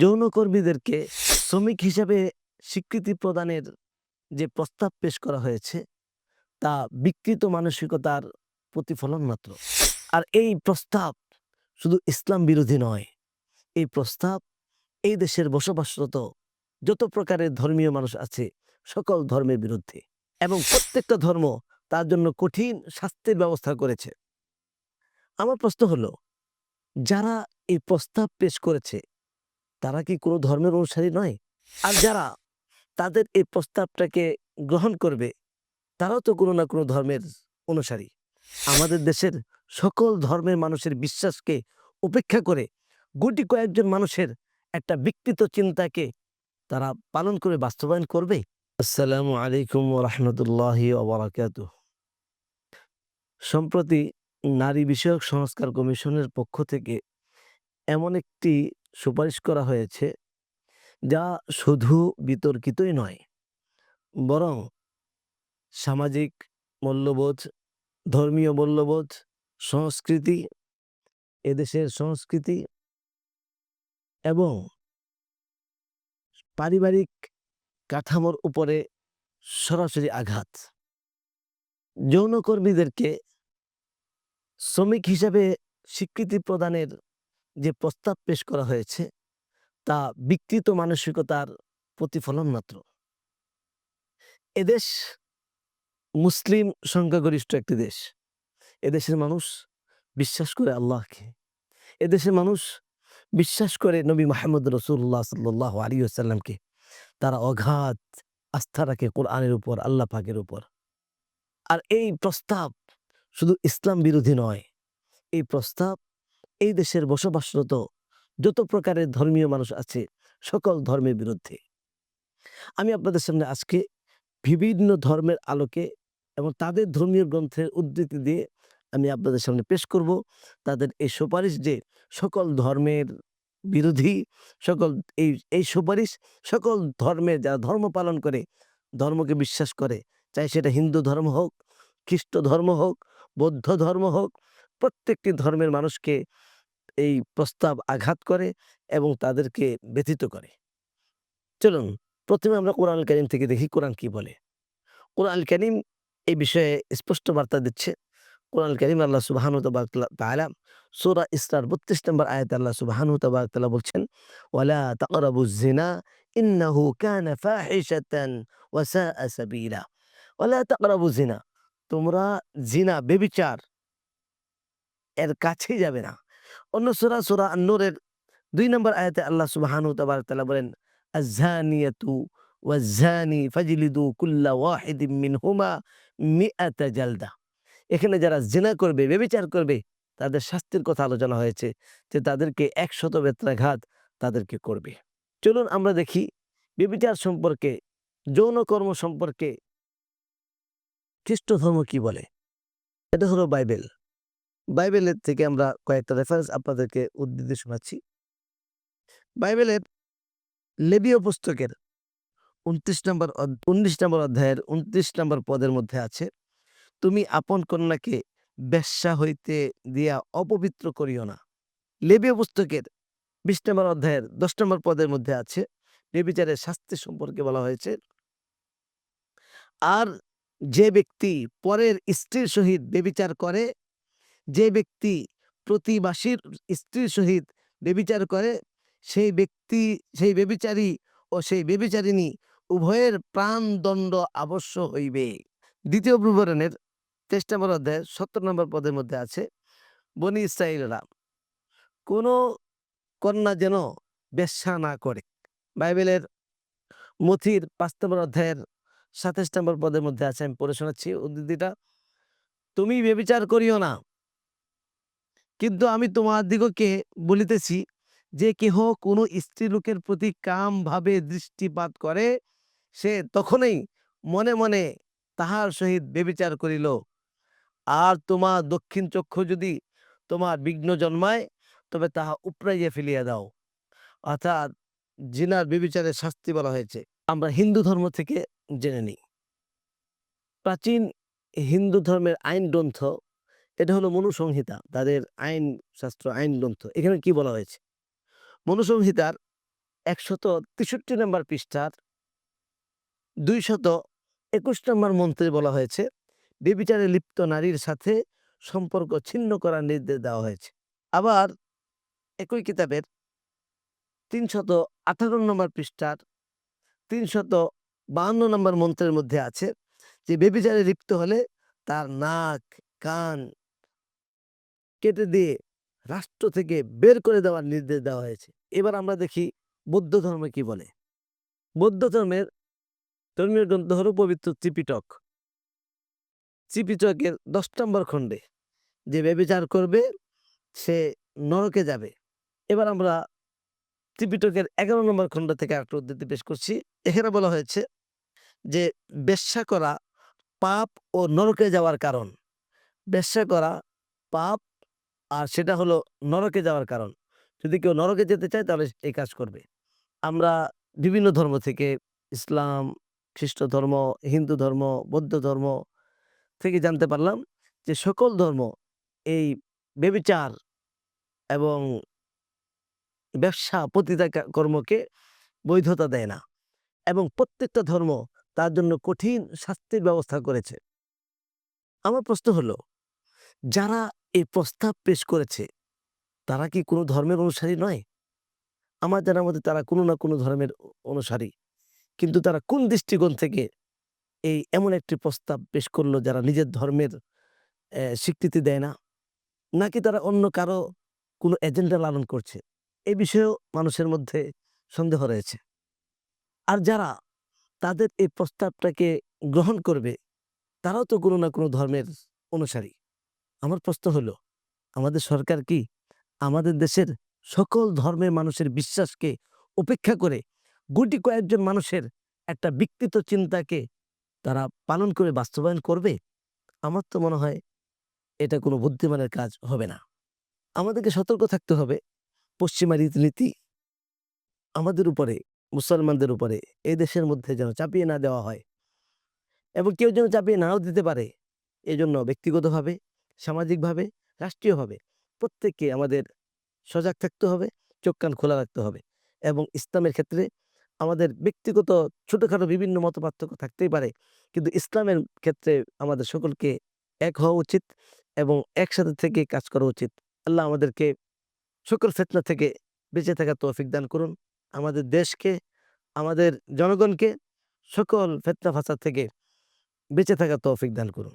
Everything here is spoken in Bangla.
যৌনকর্মীদেরকে শ্রমিক হিসাবে স্বীকৃতি প্রদানের যে প্রস্তাব পেশ করা হয়েছে, তা বিকৃত মানসিকতার প্রতিফলন মাত্র। আর এই প্রস্তাব শুধু ইসলাম বিরোধী নয়, এই প্রস্তাব এই দেশের বসবাসরত যত প্রকারের ধর্মীয় মানুষ আছে, সকল ধর্মের বিরুদ্ধে এবং প্রত্যেকটা ধর্ম তার জন্য কঠিন শাস্তির ব্যবস্থা করেছে। আমার প্রশ্ন হলো, যারা এই প্রস্তাব পেশ করেছে তারা কি কোনো ধর্মের অনুসারী নয়? আর যারা তাদের এই প্রস্তাবটাকে গ্রহণ করবে, তারাও তো কোনো না কোনো ধর্মের অনুসারী। আমাদের দেশের সকল ধর্মের মানুষের বিশ্বাসকে উপেক্ষা করে গুটি কয়েকজন মানুষের একটা বিকৃত চিন্তাকে তারা পালন করে বাস্তবায়ন করবে। আসসালামু আলাইকুম রহমতুল্লাহ সম্প্রতি নারী বিষয়ক সংস্কার কমিশনের পক্ষ থেকে এমন একটি সুপারিশ করা হয়েছে যা শুধু বিতর্কিতই নয়, বরং সামাজিক মূল্যবোধ, ধর্মীয় মূল্যবোধ, সংস্কৃতি, এদেশের সংস্কৃতি এবং পারিবারিক কাঠামোর উপরে সরাসরি আঘাত। যৌনকর্মীদেরকে শ্রমিক হিসাবে স্বীকৃতি প্রদানের যে প্রস্তাব পেশ করা হয়েছে, তা বিকৃত মানসিকতার প্রতিফলন মাত্র। এদেশ মুসলিম সংখ্যাগরিষ্ঠ একটি দেশ। এদেশের মানুষ বিশ্বাস করে আল্লাহকে। এদেশের মানুষ বিশ্বাস করে নবী মাহমুদ রসুল্লাহ সাল্লাহ আলী আসাল্লামকে তারা অগাধ আস্থা রাখে কোরআনের উপর, আল্লাহ পাকের উপর। আর এই প্রস্তাব শুধু ইসলাম বিরোধী নয়, এই প্রস্তাব এই দেশের বসবাসরত যত প্রকারের ধর্মীয় মানুষ আছে, সকল ধর্মের বিরুদ্ধে। আমি আপনাদের সামনে আজকে বিভিন্ন ধর্মের আলোকে এবং তাদের ধর্মীয় গ্রন্থের উদ্ধৃতি দিয়ে আমি আপনাদের সামনে পেশ করব। তাদের এই সুপারিশ যে সকল ধর্মের বিরোধী, সকল এই এই সুপারিশ সকল ধর্মের যারা ধর্ম পালন করে, ধর্মকে বিশ্বাস করে, চাই সেটা হিন্দু ধর্ম হোক, খ্রিস্ট ধর্ম হোক, বৌদ্ধ ধর্ম হোক, প্রত্যেকটি ধর্মের মানুষকে এই প্রস্তাব আঘাত করে এবং তাদেরকে ব্যথিত করে। চলুন, প্রথমে আমরা কোরআন করিম থেকে দেখি কোরআন কি বলে। কোরআন করিম এই বিষয়ে স্পষ্ট বার্তা দিচ্ছে। কোরআন করিম আল্লাহ সুবাহানু তালা সুরা ইসরার বত্রিশ নম্বর আয়াত আল্লাহ সুবাহানু তালা বলছেন, ওয়ালা তাকরাবু জিনা ইন্নাহু কানা ফাহিশাতান ওয়া সাআ সাবিলা। ওয়ালা তাকরাবু জিনা তোমরা জিনা বেবিচার। এর কাছেই যাবে না। অন্য সুরা সুরা আন্নুরের দুই নম্বর আয়াতে আল্লাহ সুবাহানু তালা বলেন আজানিয়াতু ওয়াজানি ফাজিলিদু কুল্লা ওয়াহিদিম মিনহুমা মিআতা জালদা। এখানে যারা জিনা করবে বেবিচার করবে, তাদের শাস্তির কথা আলোচনা হয়েছে যে তাদেরকে একশত বেত্রাঘাত তাদেরকে করবে। চলুন আমরা দেখি বেবিচার সম্পর্কে, যৌন কর্ম সম্পর্কে খ্রিস্ট ধর্ম কি বলে? এটা হলো বাইবেল। বাইবেলের থেকে আমরা কয়েকটা রেফারেন্স আপনাদেরকে উদ্ধৃতি শোনাচ্ছি। বাইবেলের লেবীয় পুস্তকের উনত্রিশ নম্বর উনিশ নম্বর অধ্যায়ের উনত্রিশ নম্বর পদের মধ্যে আছে, তুমি আপন কন্যাকে বেশ্যা হইতে দিয়া অপবিত্র করিও না। লেবীয় পুস্তকের বিশ নম্বর অধ্যায়ের দশ নম্বর পদের মধ্যে আছে বেবিচারের শাস্তি সম্পর্কে বলা হয়েছে, আর যে ব্যক্তি পরের স্ত্রীর সহিত বেবিচার করে যে ব্যক্তি প্রতিবাসীর স্ত্রীর সহিত বেবিচার করে, সেই ব্যক্তি, সেই বেবিচারী ও সেই বেবিচারিণী উভয়ের প্রাণদণ্ড আবশ্য হইবে। দ্বিতীয় বিবরণের তেইশ নম্বর অধ্যায় সত্তর নম্বর পদের মধ্যে আছে, বনি ইসরায়েলরা কোনো কন্যা যেন বেশ্যা না করে। বাইবেলের মথির পাঁচ নম্বর অধ্যায়ের সাতাশ নম্বর পদের মধ্যে আছে, আমি পড়ে শোনাচ্ছি উদ্ধৃতিটা। তুমি বেবিচার করিও না কিন্তু আমি তোমার দিগকে বলিতেছি যে, কেহ কোনো স্ত্রী লোকের প্রতি কাম ভাবে দৃষ্টিপাত করে, সে তখনই মনে মনে তাহার সহিত বেবিচার করিল। আর তোমার দক্ষিণ চক্ষু যদি তোমার বিঘ্ন জন্মায়, তবে তাহা উপরাইয়া ফেলিয়া দাও। অর্থাৎ জিনার বেবিচারের শাস্তি বলা হয়েছে। আমরা হিন্দু ধর্ম থেকে জেনে নিই। প্রাচীন হিন্দু ধর্মের আইন গ্রন্থ এটা হলো মনুসংহিতা, তাদের আইন শাস্ত্র, আইন গ্রন্থ। এখানে কি বলা হয়েছে? মনুসংহিতার একশত তেষট্টি নম্বর পৃষ্ঠার দুইশত একুশ নম্বর মন্ত্রে বলা হয়েছে, বেবিচারে লিপ্ত নারীর সাথে সম্পর্ক ছিন্ন করার নির্দেশ দেওয়া হয়েছে। আবার একই কিতাবের তিনশত আঠারো নম্বর পৃষ্ঠার তিনশত বাহান্ন নম্বর মন্ত্রের মধ্যে আছে যে, বেবিচারে লিপ্ত হলে তার নাক, কান কেটে দিয়ে রাষ্ট্র থেকে বের করে দেওয়ার নির্দেশ দেওয়া হয়েছে। এবার আমরা দেখি বৌদ্ধ ধর্মে কি বলে। বৌদ্ধ ধর্মের ধর্মীয় গ্রন্থ হল পবিত্র ত্রিপিটক। ত্রিপিটকের দশ নম্বর খণ্ডে যে ব্যবিচার করবে, সে নরকে যাবে। এবার আমরা ত্রিপিটকের এগারো নম্বর খণ্ড থেকে একটা উদ্ধৃতি পেশ করছি। এখানে বলা হয়েছে যে বেশ্যা করা পাপ ও নরকে যাওয়ার কারণ। বেশ্যা করা পাপ আর সেটা হলো নরকে যাওয়ার কারণ। যদি কেউ নরকে যেতে চায় তাহলে এই কাজ করবে। আমরা বিভিন্ন ধর্ম থেকে, ইসলাম, খ্রিস্ট ধর্ম, হিন্দু ধর্ম, বৌদ্ধ ধর্ম থেকে জানতে পারলাম যে সকল ধর্ম এই বেবিচার এবং ব্যবসা পতিতা কর্মকে বৈধতা দেয় না এবং প্রত্যেকটা ধর্ম তার জন্য কঠিন শাস্তির ব্যবস্থা করেছে। আমার প্রশ্ন হলো, যারা এই প্রস্তাব পেশ করেছে। তারা কি কোনো ধর্মের অনুসারী নয়? আমার জানার মধ্যে তারা কোনো না কোনো ধর্মের অনুসারী। কিন্তু তারা কোন দৃষ্টিকোণ থেকে এই এমন একটি প্রস্তাব পেশ করল যারা নিজের ধর্মের স্বীকৃতি দেয় না? নাকি তারা অন্য কারও কোনো এজেন্ডা লালন করছে? এ বিষয়েও মানুষের মধ্যে সন্দেহ রয়েছে। আর যারা তাদের এই প্রস্তাবটাকে গ্রহণ করবে, তারাও তো কোনো না কোনো ধর্মের অনুসারী। আমার প্রশ্ন হলো, আমাদের সরকার কি আমাদের দেশের সকল ধর্মের মানুষের বিশ্বাসকে উপেক্ষা করে গুটি কয়েকজন মানুষের একটা বিকৃত চিন্তাকে তারা পালন করে বাস্তবায়ন করবে? আমার তো মনে হয় এটা কোনো বুদ্ধিমানের কাজ হবে না। আমাদেরকে সতর্ক থাকতে হবে। পশ্চিমা রীতিনীতি আমাদের উপরে, মুসলমানদের উপরে, এই দেশের মধ্যে যেন চাপিয়ে না দেওয়া হয়। এবং কেউ যেন চাপিয়ে নাও দিতে পারে, এজন্য ব্যক্তিগতভাবে সামাজিকভাবে, রাষ্ট্রীয়ভাবে প্রত্যেককে আমাদের সজাগ থাকতে হবে, চোখ কান খোলা রাখতে হবে এবং ইসলামের ক্ষেত্রে আমাদের ব্যক্তিগত ছোটোখাটো বিভিন্ন মত পার্থক্য থাকতেই পারে। কিন্তু ইসলামের ক্ষেত্রে আমাদের সকলকে এক হওয়া উচিত এবং একসাথে থেকে কাজ করা উচিত। আল্লাহ আমাদেরকে সকল ফেতনা থেকে বেঁচে থাকার তৌফিক দান করুন। আমাদের দেশকে, আমাদের জনগণকে সকল ফেতনা ফাসাদ থেকে বেঁচে থাকার তৌফিক দান করুন।